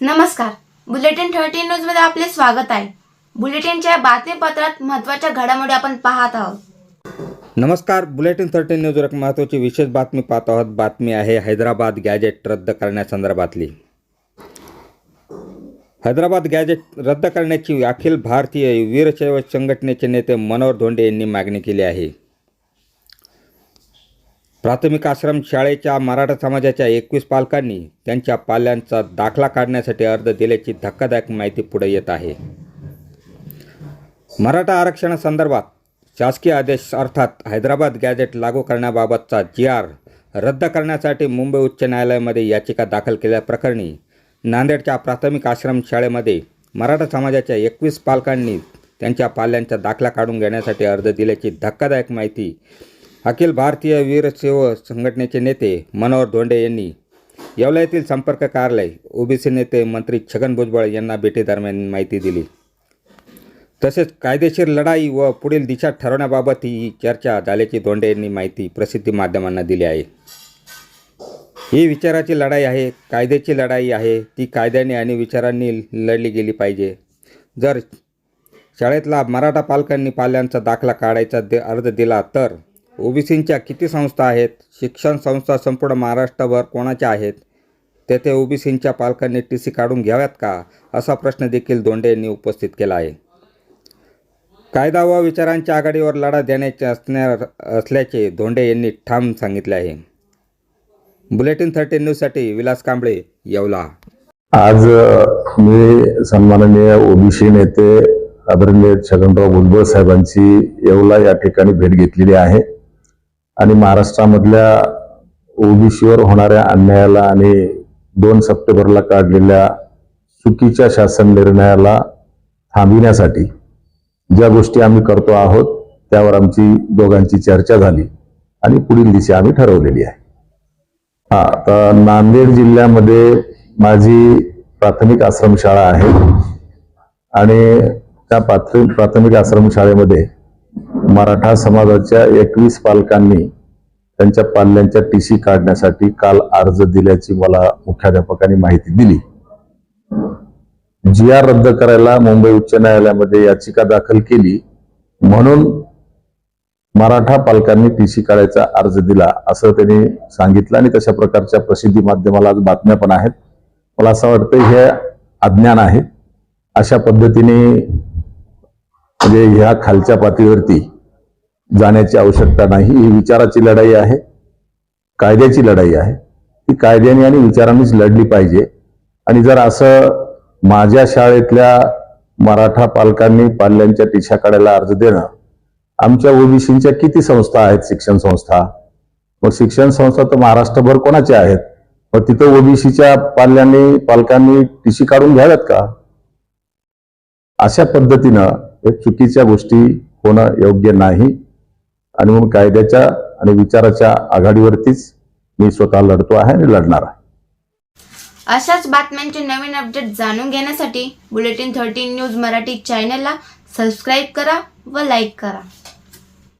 नमस्कार. Bulletin thirteen न्यूजमध्ये आपले स्वागत आहे. बुलेटिनच्या बातमीपत्रात महत्त्वाच्या घडामोडी आपण पाहत आहोत. नमस्कार. बुलेटिन थर्टीन न्यूज एक महत्त्वाची विशेष बातमी पाहत आहोत. बातमी आहे हैदराबाद गॅजेट रद्द करण्यासंदर्भातली हैदराबाद गॅजेट रद्द करण्याची अखिल भारतीय वीरशैव संघटनेचे नेते मनोहर धोंडे यांनी मागणी केली आहे. प्राथमिक आश्रम शाळेच्या मराठा समाजाच्या एकवीस पालकांनी त्यांच्या पाल्यांचा दाखला काढण्यासाठी अर्ज दिल्याची धक्कादायक माहिती पुढे येत आहे. मराठा आरक्षणासंदर्भात शासकीय आदेश अर्थात हैदराबाद गॅजेट लागू करण्याबाबतचा जी आर रद्द करण्यासाठी मुंबई उच्च न्यायालयामध्ये याचिका दाखल केल्याप्रकरणी नांदेडच्या प्राथमिक आश्रम शाळेमध्ये मराठा समाजाच्या एकवीस पालकांनी त्यांच्या पाल्यांचा दाखला काढून घेण्यासाठी अर्ज दिल्याची धक्कादायक माहिती अखिल भारतीय वीरसेवक संघटनेचे नेते मनोहर धोंडे यांनी येवल्यातील संपर्क कार्यालय ओबीसी नेते मंत्री छगन भुजबळ यांना भेटीदरम्यान माहिती दिली. तसेच कायदेशीर लढाई व पुढील दिशा ठरवण्याबाबत ही चर्चा झाल्याची धोंडे यांनी माहिती प्रसिद्धी माध्यमांना दिली आहे. ही विचाराची लढाई आहे कायद्याची लढाई आहे ती कायद्याने आणि विचारांनी लढली गेली पाहिजे. जर शाळेतला मराठा पालकांनी पाल्यांचा दाखला काढायचा दे अर्ज दिला तर ओबीसींच्या किती संस्था आहेत? शिक्षण संस्था संपूर्ण महाराष्ट्रभर कोणाच्या आहेत? तेथे ओबीसींच्या पालकांनी टी सी काढून घ्याव्यात का? असा प्रश्न देखील धोंडे यांनी उपस्थित केला आहे. कायदा व विचारांच्या आघाडीवर लढा देण्याचे असणार असल्याचे धोंडे यांनी ठाम सांगितले आहे. बुलेटिन थर्टी न्यूजसाठी विलास कांबळे येवला. आज मी सन्माननीय ओबीसी नेते आदरणीय छगनराव भुजबळ साहेबांची येवला या ठिकाणी भेट घेतलेली आहे. आणि महाराष्ट्रामधल्या ओबीसीवर होणाऱ्या अन्यायाला आणि दोन सप्टेंबरला काढलेल्या चुकीच्या शासन निर्णयाला थांबविण्यासाठी ज्या गोष्टी आम्ही करतो आहोत त्यावर आमची दोघांची चर्चा झाली आणि पुढील दिशा आम्ही ठरवलेली आहे. हा तर नांदेड जिल्ह्यामध्ये माझी प्राथमिक आश्रमशाळा आहे आणि त्या प्राथमिक प्राथमिक आश्रमशाळेमध्ये मराठा समाजाच्या एकवीस पालकांनी त्यांच्या पाल्यांच्या टी सी काढण्यासाठी काल अर्ज दिल्याची मला मुख्याध्यापकांनी माहिती दिली. जी आर रद्द करायला मुंबई उच्च न्यायालयामध्ये याचिका दाखल केली म्हणून मराठा पालकांनी टी सी काढायचा अर्ज दिला असं त्यांनी सांगितलं आणि तशा प्रकारच्या प्रसिद्धी माध्यमाला आज बातम्या पण आहेत. मला असं वाटतं हे अज्ञान आहे. अशा पद्धतीने म्हणजे ह्या खालच्या पातळीवरती जाण्याची आवश्यकता नाही. ही विचाराची लढाई आहे. कायद्याची लढाई आहे. ती कायद्याने आणि विचारांनीच लढली पाहिजे. आणि जर असं माझ्या शाळेतल्या मराठा पालकांनी पाल्यांच्या टिशा काढायला अर्ज देणं आमच्या ओबीसीच्या किती संस्था आहेत? शिक्षण संस्था. मग शिक्षण संस्था तर महाराष्ट्रभर कोणाच्या आहेत? मग तिथं ओबीसीच्या पाल्यांनी पालकांनी टिशी काढून घ्याव्यात का? अशा पद्धतीनं हे चुकीच्या गोष्टी होणं योग्य नाही. आणि म्हणून कायद्याच्या आणि विचाराच्या आघाडीवरतीच मी स्वतः लढतो आहे आणि लढणार आहे. अशाच बातम्यांचे नवीन अपडेट जाणून घेण्यासाठी बुलेटिन थर्टीन न्यूज मराठी चॅनलला सबस्क्राईब करा व लाईक करा.